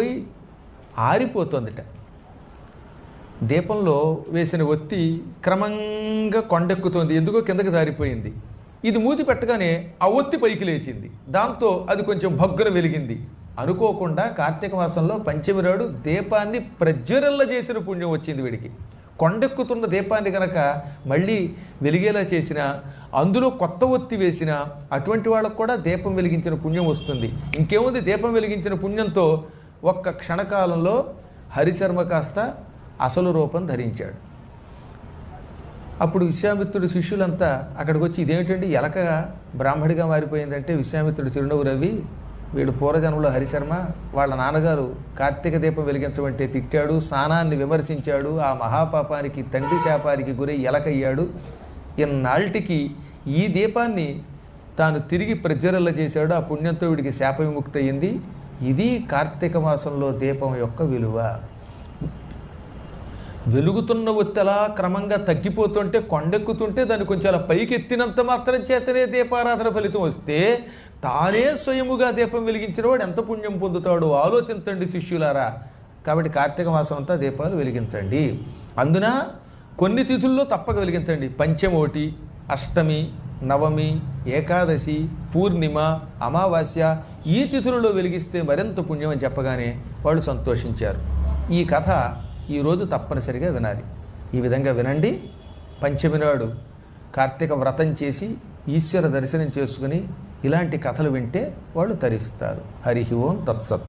పోయి ఆరిపోతుందిట. దీపంలో వేసిన ఒత్తి క్రమంగా కొండెక్కుతోంది. ఎందుకో కిందకి జారిపోయింది. ఇది మూతి పెట్టగానే ఆ ఒత్తి పైకి లేచింది. దాంతో అది కొంచెం భగ్గున వెలిగింది. అనుకోకుండా కార్తీక మాసంలో పంచమి నాడు దీపాన్ని ప్రజ్వరల్ల చేసిన పుణ్యం వచ్చింది వీడికి. కొండెక్కుతున్న దీపాన్ని కనుక మళ్ళీ వెలిగేలా చేసిన అందులో కొత్త ఒత్తి వేసిన అటువంటి వాళ్ళకు కూడా దీపం వెలిగించిన పుణ్యం వస్తుంది. ఇంకేముంది? దీపం వెలిగించిన పుణ్యంతో ఒక్క క్షణకాలంలో హరిశర్మ కాస్త అసలు రూపం ధరించాడు. అప్పుడు విశ్వామిత్రుడి శిష్యులంతా అక్కడికి వచ్చి ఇదేమిటండి ఎలక బ్రాహ్మడిగా మారిపోయిందంటే విశ్వామిత్రుడు చిరునవ్వు రవి వీడు పూర్వజన్మలో హరిశర్మ వాళ్ళ నాన్నగారు కార్తీక దీపం వెలిగించమంటే తిట్టాడు స్నానాన్ని విమర్శించాడు ఆ మహాపాపానికి తండ్రి శాపానికి గురై ఎలకయ్యాడు. ఇన్నాళ్ళకి ఈ దీపాన్ని తాను తిరిగి ప్రజ్వరల్ల చేశాడు ఆ పుణ్యంతో వీడికి శాప విముక్తి అయింది ఇది కార్తీక మాసంలో దీపం యొక్క విలువ. వెలుగుతున్న ఒత్తిలా క్రమంగా తగ్గిపోతుంటే కొండెక్కుతుంటే దాన్ని కొంచెం అలా పైకి ఎత్తినంత మాత్రం చేతనే దీపారాధన ఫలితం వస్తే తానే స్వయముగా దీపం వెలిగించిన వాడు ఎంత పుణ్యం పొందుతాడో ఆలోచించండి శిష్యులారా. కాబట్టి కార్తీక మాసం అంతా దీపాలు వెలిగించండి. అందున కొన్ని తిథుల్లో తప్పక వెలిగించండి. పంచమోటి అష్టమి నవమి ఏకాదశి పూర్ణిమ అమావాస్య ఈ తిథులలో వెలిగిస్తే మరింత పుణ్యం అని చెప్పగానే వాళ్ళు సంతోషించారు. ఈ కథ ఈరోజు తప్పనిసరిగా వినాలి. ఈ విధంగా వినండి. పంచమి నాడు కార్తీక వ్రతం చేసి ఈశ్వర దర్శనం చేసుకుని ఇలాంటి కథలు వింటే వాళ్ళు తరిస్తారు. హరి ఓం తత్సత్.